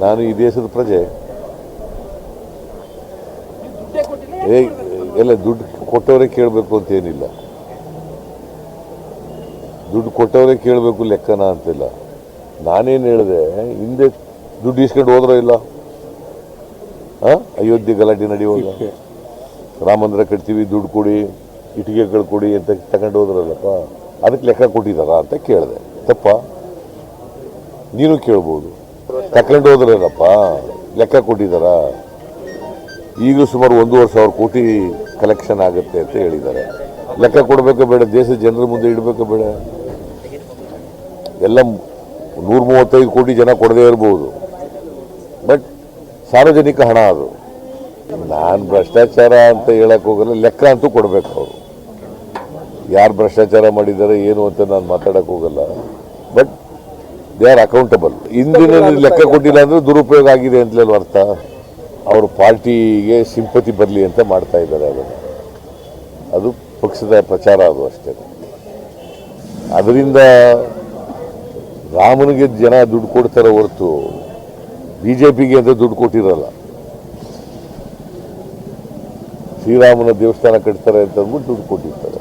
ನಾನು ಈ ದೇಶದ ಪ್ರಜೆ. ಏ, ಎಲ್ಲ ದುಡ್ಡು ಕೊಟ್ಟವರೇ ಕೇಳಬೇಕು ಅಂತ ಏನಿಲ್ಲ. ದುಡ್ಡು ಕೊಟ್ಟವರೇ ಕೇಳಬೇಕು ಲೆಕ್ಕನ ಅಂತಿಲ್ಲ. ನಾನೇನು ಹೇಳಿದೆ, ಹಿಂದೆ ದುಡ್ಡು ಇಸ್ಕೊಂಡು ಹೋದ್ರೋ ಇಲ್ಲ? ಆ? ಅಯೋಧ್ಯೆ ಗಲಾಟೆ ನಡೆಯುವಾಗ? ರಾಮ ಮಂದಿರ ಕಟ್ತೀವಿ, ದುಡ್ಡು ಕೊಡಿ, ಇಟ್ಟಿಗೆಗಳು ಕೊಡಿ ಅಂತ ತಗೊಂಡು ಹೋದ್ರಲ್ಲಪ್ಪ? ಅದಕ್ಕೆ ಲೆಕ್ಕ ಕೊಟ್ಟಿದ್ದಾರಾ ಅಂತ ಕೇಳಿದೆ. ತಪ್ಪ? ನೀನು ಕೇಳ್ಬೋದು. ತಗೊಂಡು ಹೋದ್ರೇನಪ್ಪ? ಲೆಕ್ಕ ಕೊಟ್ಟಿದ್ದಾರಾ ಈಗ ಸುಮಾರು ಒಂದೂವರೆ ಸಾವಿರ ಕೋಟಿ ಕಲೆಕ್ಷನ್ ಆಗುತ್ತೆ ಅಂತ ಹೇಳಿದ್ದಾರೆ ಲೆಕ್ಕ ಕೊಡಬೇಕು ಬೇಡ ದೇಶದ ಜನರ ಮುಂದೆ ಇಡಬೇಕು ಬೇಡ. ಎಲ್ಲ ನೂರ ಮೂವತ್ತೈದು ಕೋಟಿ ಜನ ಕೊಡದೇ ಇರ್ಬೋದು. ಬಟ್ ಸಾರ್ವಜನಿಕ ಹಣ ಅದು. ನಾನು ಭ್ರಷ್ಟಾಚಾರ ಅಂತ ಹೇಳಕ್ ಹೋಗಲ್ಲ, ಲೆಕ್ಕ ಅಂತೂ ಕೊಡಬೇಕು ಅವರು. ಯಾರು ಭ್ರಷ್ಟಾಚಾರ ಮಾಡಿದ್ದಾರೆ ಏನು ಅಂತ ನಾನು ಮಾತಾಡಕ್ ಹೋಗಲ್ಲ. ಬಟ್ ದೇ ಆರ್ ಅಕೌಂಟಬಲ್ ಇಂದಿನ ಲೆಕ್ಕ ಕೊಟ್ಟಿಲ್ಲ ಅಂದ್ರೆ ದುರುಪಯೋಗ ಆಗಿದೆ ಅಂತಲೇ ಅರ್ಥ. ಅವ್ರ ಪಾರ್ಟಿಗೆ ಸಿಂಪತಿ ಬರಲಿ ಅಂತ ಮಾಡ್ತಾ ಇದ್ದಾರೆ ಅದನ್ನು. ಅದು ಪಕ್ಷದ ಪ್ರಚಾರ ಅದು ಅಷ್ಟೇ. ಅದರಿಂದ ರಾಮನಿಗೆ ಜನ ದುಡ್ಡು ಕೊಡ್ತಾರೆ ಹೊರತು ಬಿ ಜೆ ಪಿಗೆ ಅಂತ ದುಡ್ಡು ಕೊಟ್ಟಿರಲ್ಲ. ಶ್ರೀರಾಮನ ದೇವಸ್ಥಾನ ಕಟ್ತಾರೆ ಅಂತ ಅಂದ್ಬಿಟ್ಟು ದುಡ್ಡು ಕೊಟ್ಟಿರ್ತಾರೆ.